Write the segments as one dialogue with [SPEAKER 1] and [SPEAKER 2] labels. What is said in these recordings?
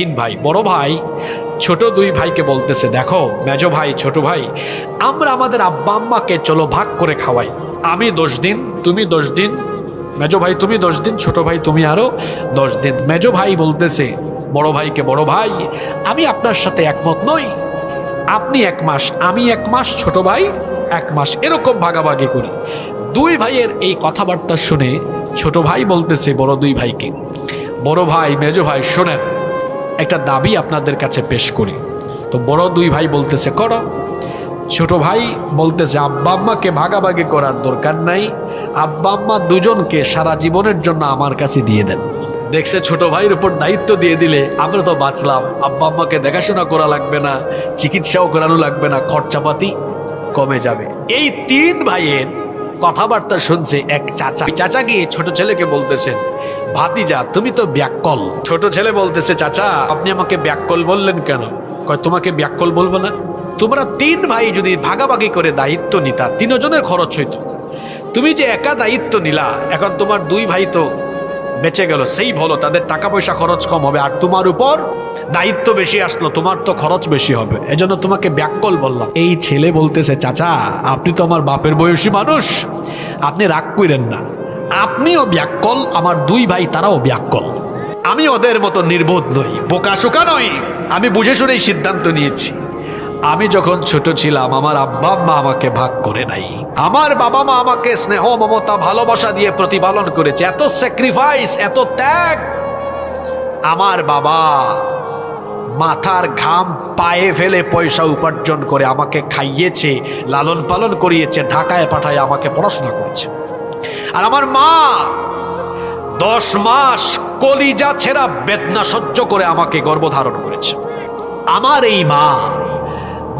[SPEAKER 1] তিন ভাই, বড় ভাই, ছোট দুই ভাইকে বলতেছে, দেখো, মেজো ভাই, ছোট ভাই, আমরা আমাদের আব্বা আম্মাকে চলো ভাগ করে খাওয়াই। আমি দশ দিন, তুমি দশ দিন, মেজ ভাই তুমি দশ দিন, ছোট ভাই তুমি আরও দশ দিন। মেজ ভাই বলতেছে, বড় ভাইকে বড় ভাই, আমি আপনার সাথে একমত নই। আপনি এক মাস, আমি এক মাস, ছোট ভাই এক মাস, এরকম ভাগাভাগি করি। দুই ভাইয়ের এই কথাবার্তা শুনে ছোট ভাই বলতেছে, বড় দুই ভাইকে। বড় ভাই, মেজো ভাই, শোনেন একটা দাবি আপনাদের কাছে পেশ করি। তো বড় দুই ভাই বলতেছে, করো। ছোট ভাই বলতেছে, আব্বা আম্মাকে ভাগাভাগি করার দরকার নাই। আব্বা আম্মা দুজনকে সারা জীবনের জন্য আমার কাছে দিয়ে দেন। দেখছে ছোট ভাইয়ের উপর দায়িত্ব দিয়ে দিলে আমরা তো বাঁচলাম। আব্বা আম্মাকে দেখাশোনা করা লাগবে না, চিকিৎসাও করানো লাগবে না, খরচাপাতি কমে যাবে। এই তিন ভাইয়ের কথাবার্তা শুনছে এক চাচা। চাচা গিয়ে ছোট ছেলেকে বলতেছেন? ভাতিজা, তুমি তো ব্যাককল। ছোট ছেলে বলতেছে, চাচা, আপনি আমাকে ব্যাককল বললেন কেন? কয়, তোমাকে ব্যাককল বলব না। তোমরা তিন ভাই যদি ভাগাভাগি করে দায়িত্ব নিতা, তিনজনের খরচ হইতো। তুমি যে একা দায়িত্ব নিলা, এখন তোমার দুই ভাই তো বেঁচে গেল, সেই ভালো, তাদের টাকা পয়সা খরচ কম হবে। আর তোমার উপর দায়িত্ব বেশি আসলো, তোমার তো খরচ বেশি হবে। এজন্য তোমাকে ব্যাককল বললাম। এই ছেলে বলতেছে, চাচা, আপনি তো আমার বাপের বয়সী মানুষ, আপনি রাগ করেন না। আপনিও ব্যাককল, আমার দুই ভাই তারাও ব্যাককল। আমি ওদের মতো নির্বোধ নই, বোকা শোকা নই। আমি বুঝে শুনেই সিদ্ধান্ত নিয়েছি। আমি যখন ছোট ছিলাম, আমার আব্বা মা আমাকে ভাগ করে নাই। আমার বাবা মা আমাকে স্নেহ, মমতা, ভালোবাসা দিয়ে প্রতিপালন করেছে। এত স্যাক্রিফাইস এত ত্যাগ। আমার বাবা মাথার ঘাম পায়ে ফেলে পয়সা উপার্জন করে আমাকে খাইয়েছে, লালন পালন করিয়েছে, ঢাকায় পাঠায় আমাকে পড়াশোনা করেছে। আর আমার মা, দশ মাস কলিজা ছেঁড়া বেদনা সহ্য করে আমাকে গর্ভধারণ করেছে। আমার এই মা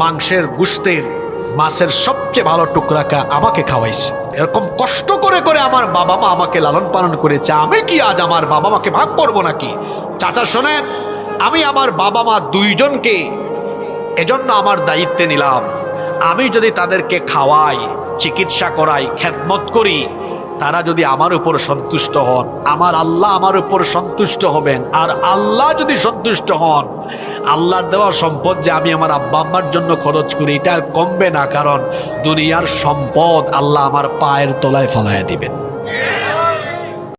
[SPEAKER 1] মাংসের গুস্তের মাছের সবচেয়ে ভালো টুকরাকে আমাকে খাওয়াইছে। এরকম কষ্ট করে করে আমার বাবা মা আমাকে লালন পালন করেছে। আমি কি আজ আমার বাবা মাকে ভাগ করব নাকি? চাচা শোনেন, আমি আমার বাবা মা দুইজনকে এজন্য আমার দায়িত্বে নিলাম। আমি যদি তাদেরকে খাওয়াই, চিকিৎসা করাই, খেদমত করি তারা যদি আমার উপর সন্তুষ্ট হন, আমার আল্লাহ আমার উপর সন্তুষ্ট হবেন। আর আল্লাহ যদি সন্তুষ্ট হন, আল্লাহর দেওয়া সম্পদ যে আমি আমার আব্বা আম্মার জন্য খরচ করি, এটা আর কমবে না, কারণ দুনিয়ার সম্পদ আল্লাহ আমার পায়ের তলায় ফলাইয়া দিবেন।